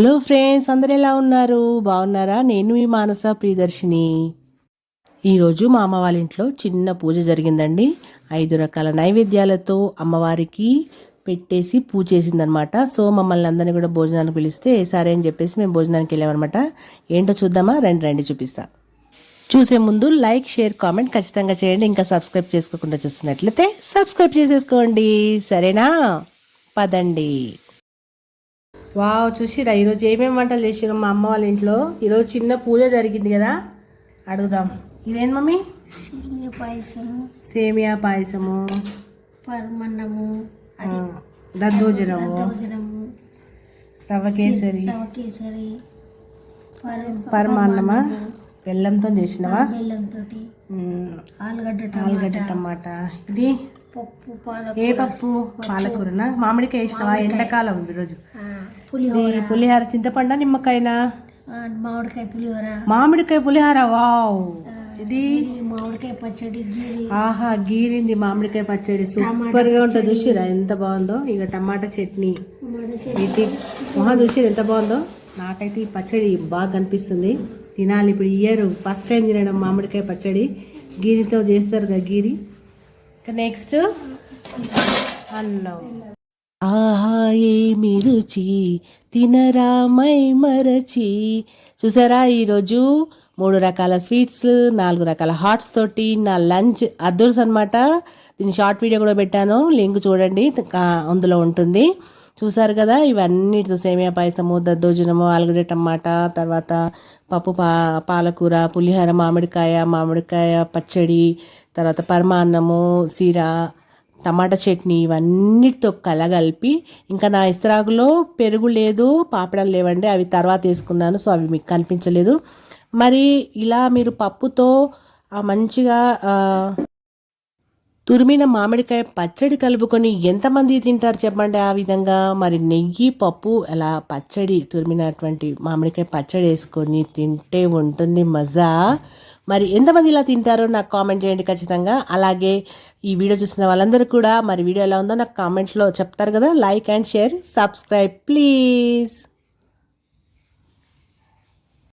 Hello friends అందరు ఎలా ఉన్నారు? బాగున్నారా? నేను మీ మానస ప్రియదర్శిని. ఈరోజు మా అమ్మ వాళ్ళ ఇంట్లో చిన్న పూజ జరిగిందండి. ఐదు రకాల నైవేద్యాలతో అమ్మవారికి పెట్టేసి పూజ చేసిందనమాట సో మమ్మల్ని అందరినీ కూడా భోజనానికి పిలిస్తే సరే అని చెప్పేసి మేము భోజనానికి వెళ్ళామన్నమాట. ఏంటో చూద్దామా? రండి రండి చూపిస్తా. చూసే ముందు లైక్ షేర్ కామెంట్ ఖచ్చితంగా చేయండి. ఇంకా సబ్స్క్రైబ్ చేసుకోకుండా చూస్తున్నట్లయితే సబ్స్క్రైబ్ చేసేసుకోండి. సరేనా? పదండి. వావ్ చూసిరా ఈరోజు ఏమేమి వంటలు చేసిరు మా అమ్మ వాళ్ళ ఇంట్లో? ఈరోజు చిన్న పూజ జరిగింది కదా? అడుగుదాం. ఇదేం మమ్మీ? సేమియ పాయసము. సేమియా పాయసము. పరమన్నము. దద్దోజనము. రవ్వ కేసరి. పరమాన్నమా? బెల్లంతో చేసినవా? బెల్లంతో ఆలుగడ్డ ఆలుగడ్డ టమాటా. ఇది? పప్పు ఏ పప్పు? పాలకూరనా? మామిడికాయ వేసినవా? ఎండాకాలం ఈరోజు. పులిహోర. పులిహార చింతపండ నిమ్మకాయనా? మామిడికాయ పులిహోర. మామిడికాయ పులిహార వావ్. ఇది? మామిడికాయ పచ్చడి ఆహా గీరింది మామిడికాయ పచ్చడి. సూపర్గా ఉంటుంది. చూసిరా ఎంత బాగుందో? ఇక టమాటా చట్నీ. ఇది మొహం చూసిరా ఎంత బాగుందో? నాకైతే ఈ పచ్చడి బాగా కనిపిస్తుంది. తినాలి ఇప్పుడు ఇయర్ ఫస్ట్ టైం తినడం మామిడికాయ పచ్చడి. గీరితో చేస్తారు కదా గీరి. ఇక నెక్స్ట్ అన్నం ఆహా ఏమి రుచి తినరా మై మరచి. చూసారా ఈరోజు మూడు రకాల స్వీట్స్ నాలుగు రకాల హాట్స్ తోటి నా లంచ్ అద్దర్స్ అనమాట దీని షార్ట్ వీడియో కూడా పెట్టాను లింక్ చూడండి అందులో ఉంటుంది. చూసారు కదా ఇవన్నిటితో సేమియా పాయసము దద్దోజనము ఆలుగడ్డ టమాటా తర్వాత పప్పు పా పాలకూర పులిహోర మామిడికాయ మామిడికాయ పచ్చడి తర్వాత పరమాన్నము సీర టమాటా చట్నీ ఇవన్నిటితో కలగలిపి ఇంకా నా ఇస్తరాకులో పెరుగు లేదు పాపడాలు లేవండి అవి తర్వాత వేసుకున్నాను సో అవి మీకు కనిపించలేదు. మరి ఇలా మీరు పప్పుతో మంచిగా తురిమిన మామిడికాయ పచ్చడి కలుపుకొని ఎంతమంది తింటారు చెప్పండి ఆ విధంగా? మరి నెయ్యి పప్పు అలా పచ్చడి తురిమినటువంటి మామిడికాయ పచ్చడి వేసుకొని తింటే ఉంటుంది మజా. మరి ఎంతమంది ఇలా తింటారో నాకు కామెంట్ చేయండి ఖచ్చితంగా. అలాగే ఈ వీడియో చూసిన వాళ్ళందరూ కూడా మరి వీడియో ఎలా ఉందో నాకు కామెంట్స్లో చెప్తారు కదా. Like and share subscribe please